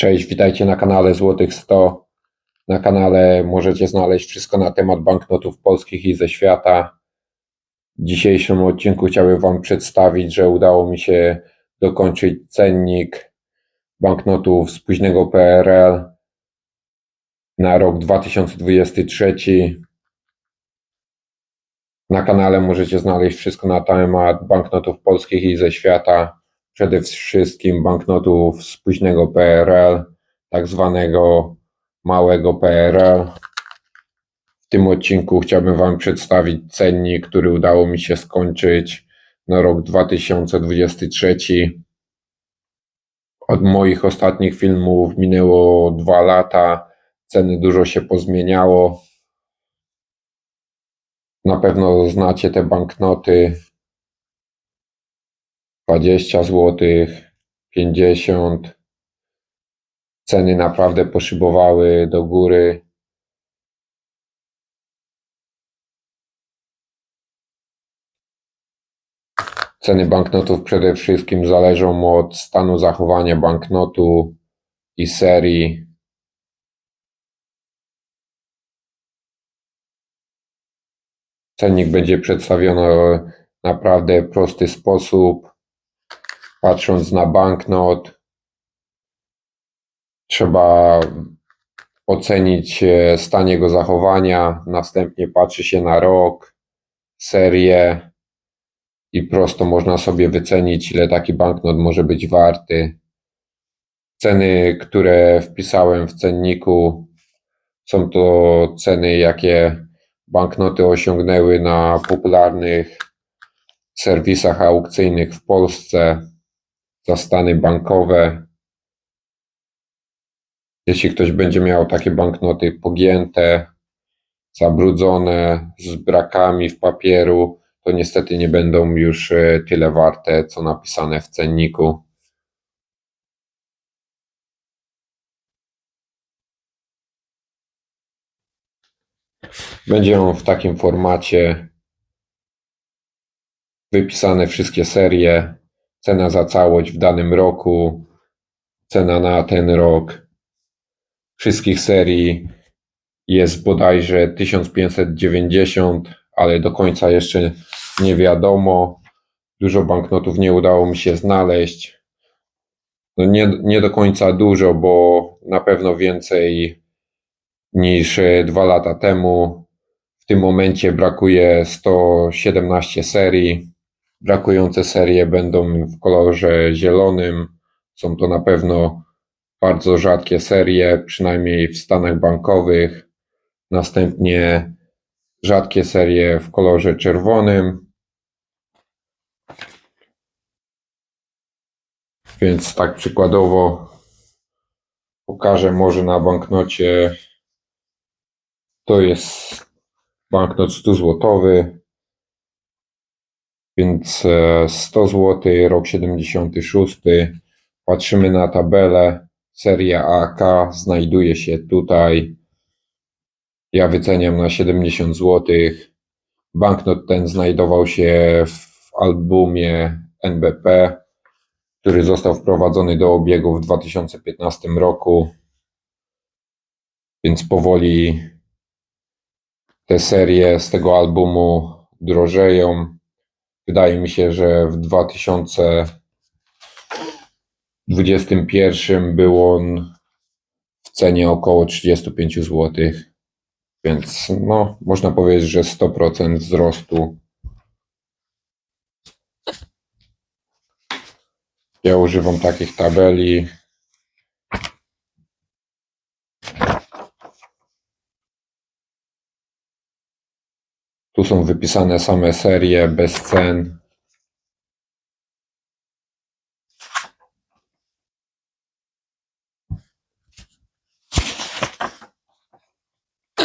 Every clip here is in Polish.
Cześć, witajcie na kanale Złotych 100. Na kanale możecie znaleźć wszystko na temat banknotów polskich i ze świata. W dzisiejszym odcinku chciałbym Wam przedstawić, że udało mi się dokończyć cennik banknotów z późnego PRL na rok 2023. Na kanale możecie znaleźć wszystko na temat banknotów polskich i ze świata. Przede wszystkim banknotów z późnego PRL, tak zwanego małego PRL. W tym odcinku chciałbym Wam przedstawić cennik, który udało mi się skończyć na rok 2023. Od moich ostatnich filmów minęło dwa lata. Ceny dużo się pozmieniało. Na pewno znacie te banknoty. 20 zł, 50. Ceny naprawdę poszybowały do góry. Ceny banknotów przede wszystkim zależą od stanu zachowania banknotu i serii. Cennik będzie przedstawiony w naprawdę prosty sposób. Patrząc na banknot, trzeba ocenić e, stan jego zachowania, następnie patrzy się na rok, serię i prosto można sobie wycenić, ile taki banknot może być warty. Ceny, które wpisałem w cenniku, są to ceny, jakie banknoty osiągnęły na popularnych serwisach aukcyjnych w Polsce za stany bankowe. Jeśli ktoś będzie miał takie banknoty pogięte, zabrudzone, z brakami w papieru, to niestety nie będą już e, tyle warte, co napisane w cenniku. Będzie on w takim formacie wypisane wszystkie serie, cena za całość w danym roku, cena na ten rok wszystkich serii jest bodajże 1590, ale do końca jeszcze nie wiadomo. Dużo banknotów nie udało mi się znaleźć. No nie, nie do końca dużo, bo na pewno więcej niż e, dwa lata temu. W tym momencie brakuje 117 serii. Brakujące serie będą w kolorze zielonym. Są to na pewno bardzo rzadkie serie, przynajmniej w stanach bankowych. Następnie rzadkie serie w kolorze czerwonym. Więc tak przykładowo pokażę może na banknocie. To jest banknot 100 złotowy. Więc e, 100 zł, rok 76. Patrzymy na tabelę. Seria AK znajduje się tutaj. Ja wyceniam na 70 zł. Banknot ten znajdował się w albumie NBP, który został wprowadzony do obiegu w 2015 roku. Więc powoli te serie z tego albumu drożeją. Wydaje mi się, że w 2021 był on w cenie około 35 zł. Więc no, można powiedzieć, że 100% wzrostu. Ja używam takich tabeli. Są wypisane same serie bez cen.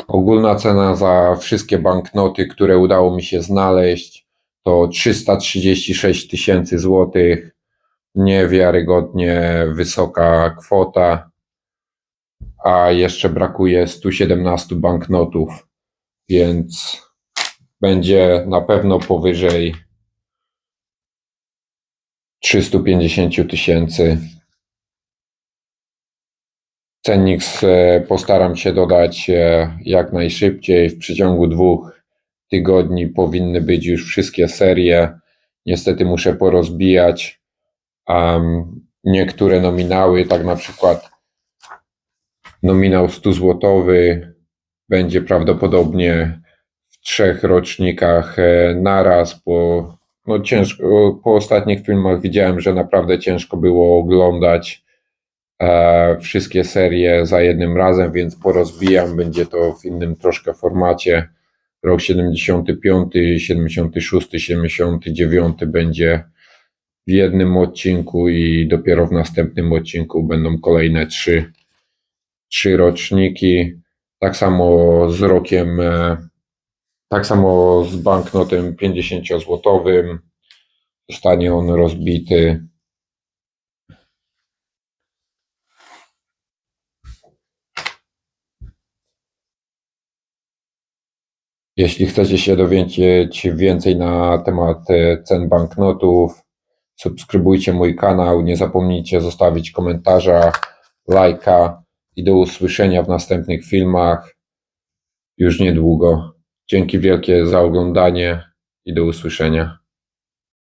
Ogólna cena za wszystkie banknoty, które udało mi się znaleźć, to 336 tysięcy złotych. Niewiarygodnie wysoka kwota. A jeszcze brakuje 117 banknotów, więc będzie na pewno powyżej 350 tysięcy. Cennik e, postaram się dodać e, jak najszybciej. W przeciągu dwóch tygodni powinny być już wszystkie serie. Niestety muszę porozbijać um, niektóre nominały, tak na przykład nominał 100 złotowy będzie prawdopodobnie trzech rocznikach e, naraz, bo no ciężko, po ostatnich filmach widziałem, że naprawdę ciężko było oglądać e, wszystkie serie za jednym razem, więc porozbijam, będzie to w innym troszkę formacie. Rok 75, 76, 79 będzie w jednym odcinku i dopiero w następnym odcinku będą kolejne trzy, trzy roczniki. Tak samo z rokiem, e, tak samo z banknotem 50-złotowym. Zostanie on rozbity. Jeśli chcecie się dowiedzieć więcej na temat e, cen banknotów, subskrybujcie mój kanał. Nie zapomnijcie zostawić komentarza, lajka i do usłyszenia w następnych filmach już niedługo. Dzięki wielkie za oglądanie i do usłyszenia.